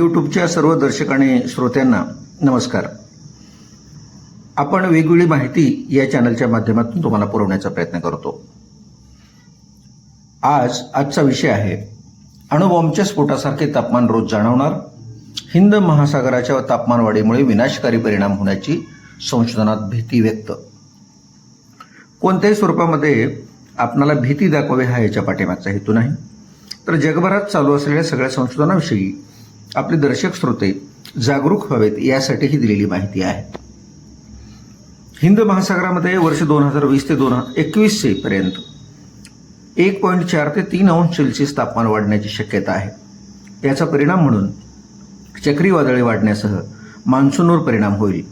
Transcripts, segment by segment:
यूट्यूबच्या सर्व दर्शक आणि श्रोत्यांना नमस्कार. आपण वेगवेगळी माहिती या चॅनलच्या माध्यमातून तुम्हाला पुरवण्याचा प्रयत्न करतो. आज आजचा विषय आहे अणुबॉम्बच्या स्फोटासारखे तापमान रोज जाणवणार हिंद महासागराच्या तापमानवाढीमुळे विनाशकारी परिणाम होण्याची संशोधनात भीती व्यक्त. कोणत्याही स्वरूपामध्ये आपणाला भीती दाखवावी हा याच्या पाठीमागचा हेतू नाही. तर जगभरात चालू असलेल्या सगळ्या संशोधनाविषयी आपले दर्शक श्रोते जागरूक व्हावेत यासाठी ही दिलेली माहिती आहे. हिंद महासागरामध्ये वर्ष दोन हजार वीस ते दोन एकवीसशे पर्यंत एक पॉईंट चार ते तीन अंश सेल्सिअस तापमान वाढण्याची शक्यता आहे. याचा परिणाम म्हणून चक्रीवादळे वाढण्यासह मान्सूनवर परिणाम होईल.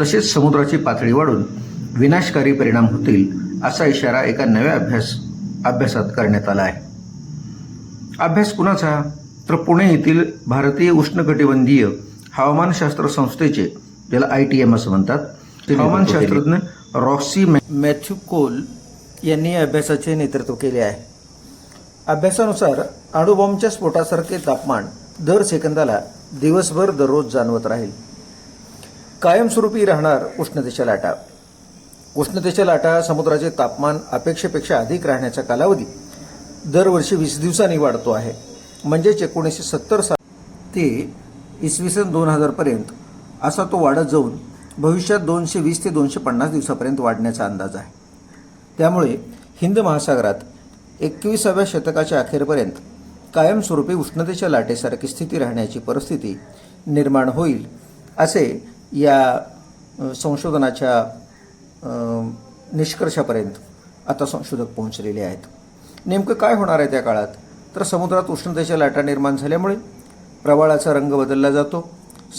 तसेच समुद्राची पातळी वाढून विनाशकारी परिणाम होतील असा इशारा एका नव्या अभ्यास अभ्यासात करण्यात आला आहे. अभ्यास कुणाचा? तर पुणे येथील भारतीय उष्णकटिबंधीय हवामानशास्त्र संस्थेचे ज्याला आय टी एम असं म्हणतात हवामानशास्त्रज्ञ रॉक्सी मॅ- मॅथ्यू कोल यांनी अभ्यासाचे नेतृत्व केले आहे. अभ्यासानुसार अणुबॉम्बच्या स्फोटासारखे तापमान दर सेकंदाला दिवसभर दररोज जाणवत राहील. कायमस्वरूपी राहणार उष्णतेच्या लाटा. उष्णतेच्या लाटा समुद्राचे तापमान अपेक्षेपेक्षा अधिक राहण्याचा कालावधी दरवर्षी वीस दिवसांनी वाढतो आहे. म्हणजेच एकोणीसशे सत्तर साल ते इसवी सन दोन हजारपर्यंत असा तो वाढत जाऊन भविष्यात दोनशे वीस ते दोनशे पन्नास दिवसापर्यंत वाढण्याचा अंदाज आहे. त्यामुळे हिंद महासागरात एकविसाव्या शतकाच्या अखेरपर्यंत कायमस्वरूपी उष्णतेच्या लाटेसारखी स्थिती राहण्याची परिस्थिती निर्माण होईल असे या संशोधनाच्या निष्कर्षापर्यंत आता संशोधक पोहोचलेले आहेत. नेमकं काय होणार आहे त्या काळात? तर समुद्रात उष्णतेच्या लाटा निर्माण झाल्यामुळे प्रवाळाचा रंग बदलला जातो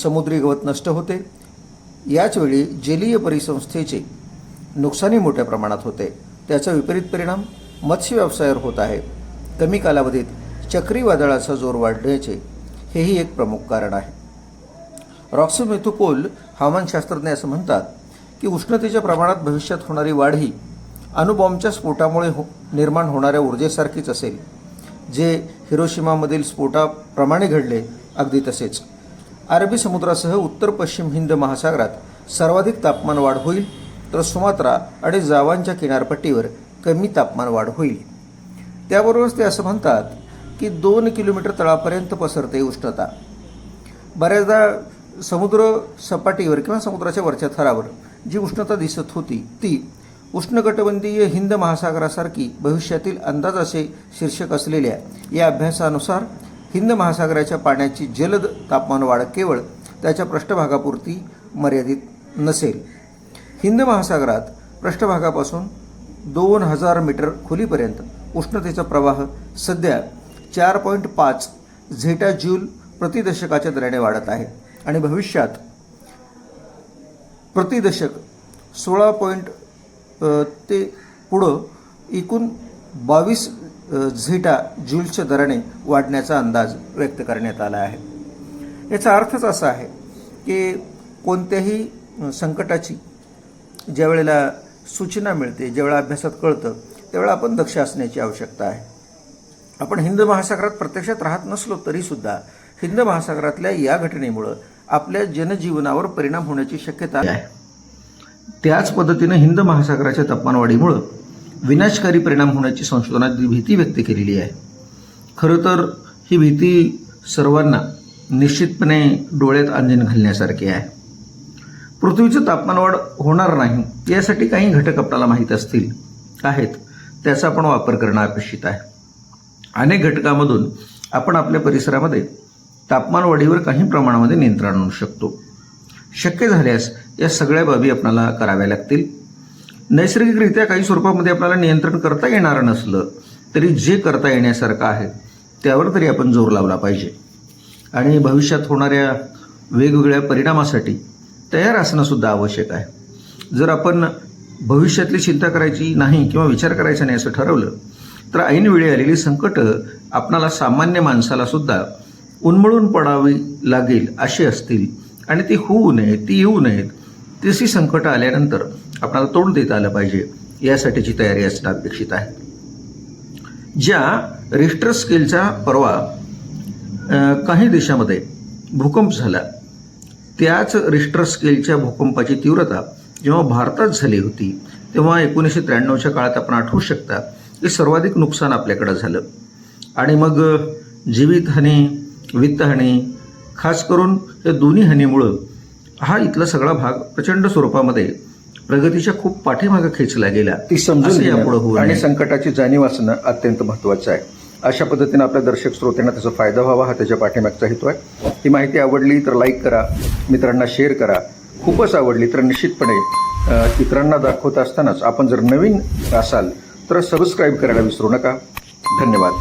समुद्री गवत नष्ट होते. याचवेळी जलीय परिसंस्थेचे नुकसानी मोठ्या प्रमाणात होते. त्याचा विपरीत परिणाम मत्स्य व्यवसायावर होत आहे. कमी कालावधीत चक्रीवादळाचा जोर वाढण्याचे हेही एक प्रमुख कारण आहे. रॉक्सी मेथुकोल हवामानशास्त्रज्ञ असं म्हणतात की उष्णतेच्या प्रमाणात भविष्यात होणारी वाढ ही अणुबॉम्बच्या स्फोटामुळे हो निर्माण होणाऱ्या ऊर्जेसारखीच असेल. जे हिरोशिमामधील स्फोटाप्रमाणे घडले अगदी तसेच. अरबी समुद्रासह उत्तर पश्चिम हिंद महासागरात सर्वाधिक तापमान वाढ होईल तर सुमात्रा आणि जावांच्या किनारपट्टीवर कमी तापमान वाढ होईल. त्याबरोबरच ते असं म्हणतात की दोन किलोमीटर तळापर्यंत पसरते उष्णता. बऱ्याचदा समुद्र सपाटीवर किंवा समुद्राच्या वरच्या थरावर जी उष्णता दिसत होती ती उष्णकटिबंधीय हिंद महासागरासारखी भविष्यातील अंदाज असे शीर्षक असलेल्या या अभ्यासानुसार हिंद महासागराच्या पाण्याची जलद तापमानवाढ केवळ त्याच्या पृष्ठभागापुरती मर्यादित नसेल. हिंद महासागरात पृष्ठभागापासून दोन हजार मीटर खोलीपर्यंत उष्णतेचा प्रवाह सध्या चार पॉईंट पाच झेटा ज्यूल प्रतिदशकाच्या दराने वाढत आहे आणि भविष्यात प्रतिदशक सोळा पॉईंट ते पुढं एकूण बावीस झेटा ज्यूल्सच्या दराने वाढण्याचा अंदाज व्यक्त करण्यात आला आहे. याचा अर्थच असा आहे की कोणत्याही संकटाची ज्या वेळेला सूचना मिळते ज्यावेळेला अभ्यासात कळतं त्यावेळेला आपण दक्ष असण्याची आवश्यकता आहे. आपण हिंद महासागरात प्रत्यक्षात राहत नसलो तरीसुद्धा हिंद महासागरातल्या या घटनेमुळं आपल्या जनजीवनावर परिणाम होण्याची शक्यता आहे. त्याच पद्धतीनं हिंद महासागराच्या तापमानवाढीमुळं विनाशकारी परिणाम होण्याची संशोधनात भीती व्यक्त केलेली आहे. खरं तर ही भीती सर्वांना निश्चितपणे डोळ्यात अंजन घालण्यासारखी आहे. पृथ्वीचं तापमानवाढ होणार नाही यासाठी काही घटक आपल्याला माहीत असतील आहेत त्याचा आपण वापर करणं अपेक्षित आहे. अनेक घटकामधून आपण आपल्या परिसरामध्ये तापमानवाढीवर काही प्रमाणामध्ये नियंत्रण आणू शकतो. शक्य झाल्यास या सगळ्या बाबी आपल्याला कराव्या लागतील. नैसर्गिकरित्या काही स्वरूपामध्ये आपल्याला नियंत्रण करता येणार नसलं तरी जे करता येण्यासारखं आहे त्यावर तरी आपण जोर लावला पाहिजे. आणि भविष्यात होणाऱ्या वेगवेगळ्या परिणामासाठी तयार असणंसुद्धा आवश्यक आहे. जर आपण भविष्यातली चिंता करायची नाही किंवा विचार करायचा नाही असं ठरवलं तर ऐन वेळी आलेली संकटं आपणाला सामान्य माणसालासुद्धा उन्मळून पडावी लागेल अशी असतील आणि ती होऊ नये ती येऊ नयेत तशी संकटं आल्यानंतर आपणाला तोंड देता आलं पाहिजे यासाठीची तयारी असणं अपेक्षित आहे. ज्या रिस्टर स्केलचा परवा काही देशामध्ये भूकंप झाला त्याच रिस्टर स्केलच्या भूकंपाची तीव्रता जेव्हा भारतात झाली होती तेव्हा एकोणीसशे त्र्याण्णवच्या काळात आपण आठवू शकता की सर्वाधिक नुकसान आपल्याकडं झालं. आणि मग जीवितहानी वित्तहानी खास करून या दोन्ही हानीमुळं हा इथला सगळा भाग प्रचंड स्वरूपामध्ये प्रगतीच्या खूप पाठीमागे खेचला गेला. ती समजून आणि. संकटाची जाणीव असणं अत्यंत महत्त्वाचं आहे. अशा पद्धतीनं आपल्या दर्शक श्रोत्यांना त्याचा फायदा व्हावा हा त्याच्या पाठीमागचा हेतू आहे. ही माहिती आवडली तर लाईक करा मित्रांना शेअर करा. खूपच आवडली तर निश्चितपणे इतरांना दाखवत असतानाच आपण जर नवीन असाल तर सबस्क्राईब करायला विसरू नका. धन्यवाद.